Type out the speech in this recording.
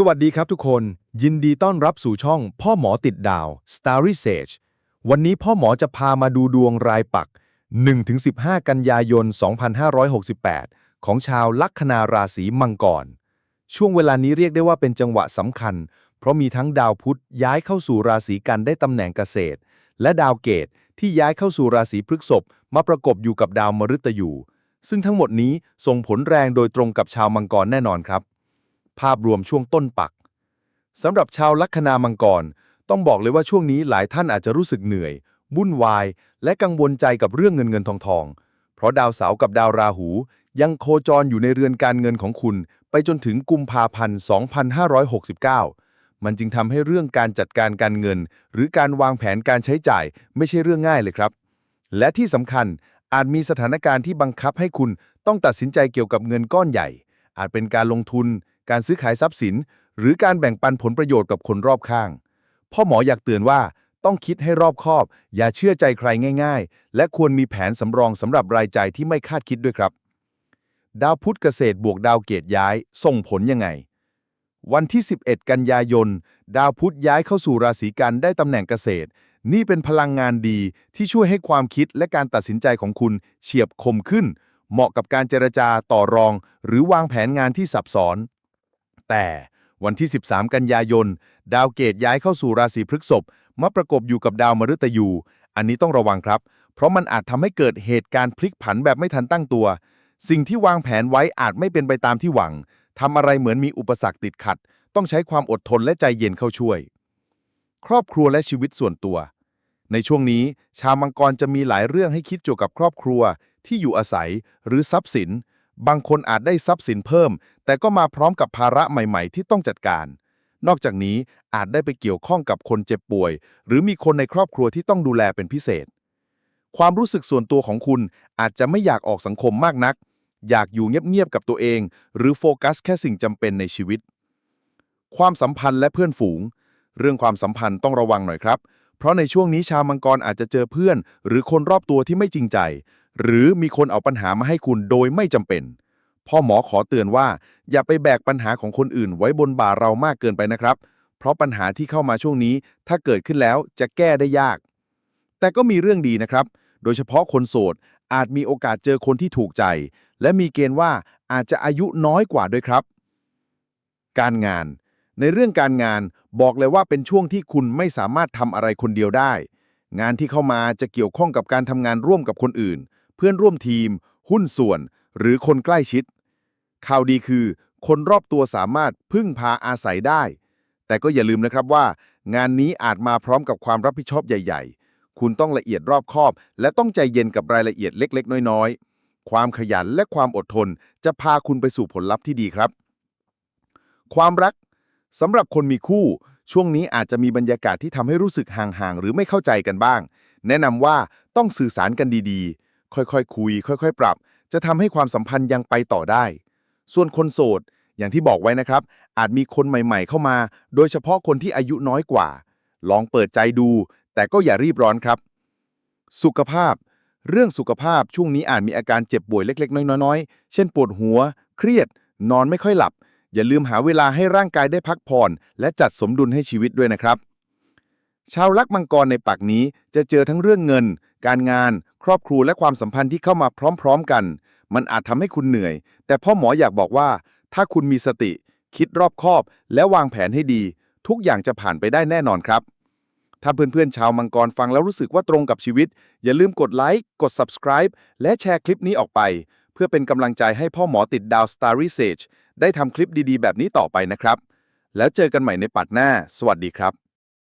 สวัสดีครับทุกคน ยินดีต้อนรับสู่ช่องพ่อหมอติดดาว Starry Sage วันนี้พ่อหมอจะพามาดูดวงรายปัก 1-15 กันยายน 2568 ของชาวลัคนาราศีมังกร ช่วงเวลานี้เรียกได้ว่าเป็นจังหวะสำคัญ เพราะมีทั้งดาวพุธย้ายเข้าสู่ราศีกันได้ตำแหน่งเกษตร และดาวเกตที่ย้ายเข้าสู่ราศีพฤษภมาประกบอยู่กับดาวมฤตยูซึ่งทั้งหมดนี้ส่งผลแรงโดยตรงกับชาวมังกรแน่นอนครับ ภาพรวมช่วงต้นปักสำหรับชาวลัคนามังกร ต้องบอกเลยว่าช่วงนี้หลายท่านอาจจะรู้สึกเหนื่อยวุ่นวาย และกังวลใจกับเรื่องเงินเงินทองทอง เพราะดาวเสาร์กับดาวราหู ยังโคจรอยู่ในเรือนการเงินของคุณ ไปจนถึงกุมภาพันธ์ 2569 มันจึงทำให้เรื่องการจัดการการเงิน หรือการวางแผนการใช้จ่ายไม่ใช่เรื่องง่ายเลยครับ และที่สำคัญอาจมีสถานการณ์ที่บังคับให้คุณต้องตัดสินใจเกี่ยวกับเงินก้อนใหญ่ อาจเป็นการลงทุน การซื้อขายทรัพย์สิน หรือการแบ่งปันผลประโยชน์กับคนรอบข้าง พ่อหมออยากเตือนว่าต้องคิดให้รอบคอบ อย่าเชื่อใจใครง่าย ๆ และควรมีแผนสำรองสำหรับรายจ่ายที่ไม่คาดคิดด้วยครับ ดาวพุธเกษตรบวกดาวเกตย้าย ส่งผลยังไง วันที่ 11 กันยายน ดาวพุธย้ายเข้าสู่ราศีกันได้ตำแหน่งเกษตร นี่เป็นพลังงานดีที่ช่วยให้ความคิดและการตัดสินใจของคุณเฉียบคมขึ้น เหมาะกับการเจรจาต่อรอง หรือวางแผนงานที่ซับซ้อน แต่วันที่ 13 กันยายน ดาวเกตย้ายเข้าสู่ราศีพฤษภมาประกบอยู่กับดาวมฤตยู อันนี้ต้องระวังครับ เพราะมันอาจทำให้เกิดเหตุการณ์พลิกผันแบบไม่ทันตั้งตัว สิ่งที่วางแผนไว้อาจไม่เป็นไปตามที่หวังทำอะไรเหมือนมีอุปสรรคติดขัด ต้องใช้ความอดทนและใจเย็นเข้าช่วย ครอบครัวและชีวิตส่วนตัว ในช่วงนี้ ชาวมังกรจะมีหลายเรื่องให้คิดเกี่ยวกับครอบครัวที่อยู่อาศัยหรือทรัพย์สิน บางคนอาจได้ทรัพย์สินเพิ่ม แต่ก็มาพร้อมกับภาระใหม่ๆ ที่ต้องจัดการ นอกจากนี้อาจได้ไปเกี่ยวข้องกับคนเจ็บป่วย หรือมีคนในครอบครัวที่ต้องดูแลเป็นพิเศษ ความรู้สึกส่วนตัวของคุณอาจจะไม่อยากออกสังคมมากนัก อยากอยู่เงียบๆกับตัวเอง หรือโฟกัสแค่สิ่งจำเป็นในชีวิต ความสัมพันธ์และเพื่อนฝูง เรื่องความสัมพันธ์ต้องระวังหน่อยครับ เพราะในช่วงนี้ชาวมังกรอาจจะเจอเพื่อน หรือคนรอบตัวที่ไม่จริงใจ หรือมีคนเอาปัญหามาให้คุณโดยไม่จำเป็น พ่อหมอขอเตือนว่า อย่าไปแบกปัญหาของคนอื่นไว้บนบ่าเรามากเกินไปนะครับ เพราะปัญหาที่เข้ามาช่วงนี้ ถ้าเกิดขึ้นแล้วจะแก้ได้ยาก แต่ก็มีเรื่องดีนะครับ โดยเฉพาะคนโสดอาจมีโอกาสเจอคนที่ถูกใจ และมีเกณฑ์ว่าอาจจะอายุน้อยกว่าด้วยครับ การงาน ในเรื่องการงานบอกเลยว่าเป็นช่วงที่คุณไม่สามารถทำอะไรคนเดียวได้ งานที่เข้ามาจะเกี่ยวข้องกับการทำงานร่วมกับคนอื่น เพื่อนร่วมทีม หุ้นส่วน หรือคนใกล้ชิด ข่าวดีคือ คนรอบตัวสามารถพึ่งพาอาศัยได้ แต่ก็อย่าลืมนะครับว่า งานนี้อาจมาพร้อมกับความรับผิดชอบใหญ่ ๆ คุณต้องละเอียดรอบคอบ และต้องใจเย็นกับรายละเอียดเล็ก ๆ น้อยๆ ความขยันและความอดทนจะพาคุณไปสู่ผลลัพธ์ที่ดีครับ ความรักสำหรับคนมีคู่ ช่วงนี้อาจจะมีบรรยากาศที่ทำให้รู้สึกห่างๆ หรือไม่เข้าใจกันบ้าง แนะนำว่าต้องสื่อสารกันดีๆ ค่อยๆคุย ค่อย ๆ ปรับ จะทำให้ความสัมพันธ์ยังไปต่อได้ ส่วนคนโสด อย่างที่บอกไว้นะครับ อาจมีคนใหม่ๆ เข้ามา โดยเฉพาะคนที่อายุน้อยกว่า ลองเปิดใจดู แต่ก็อย่ารีบร้อนครับ สุขภาพ เรื่องสุขภาพช่วงนี้อาจมีอาการเจ็บป่วยเล็ก ๆ น้อยๆ เช่นปวดหัว เครียด นอนไม่ค่อยหลับ อย่าลืมหาเวลาให้ร่างกายได้พักผ่อน และจัดสมดุลให้ชีวิตด้วยนะครับ ชาวลักมังกรในปักนี้จะเจอทั้งเรื่องเงิน การงาน ครอบครัวและความสัมพันธ์ที่เข้ามาพร้อมๆกัน มันอาจทำให้คุณเหนื่อย แต่พ่อหมออยากบอกว่า ถ้าคุณมีสติ คิดรอบคอบ และวางแผนให้ดี ทุกอย่างจะผ่านไปได้แน่นอนครับ ถ้าเพื่อนๆชาวมังกรฟังแล้วรู้สึกว่าตรงกับชีวิต อย่าลืมกดไลค์กด subscribe และแชร์คลิปนี้ออกไป เพื่อเป็นกำลังใจให้พ่อหมอติดดาว Starry Sage ได้ทำคลิปดีๆ แบบนี้ต่อไปนะครับ แล้วเจอกันใหม่ในปัดหน้า สวัสดีครับ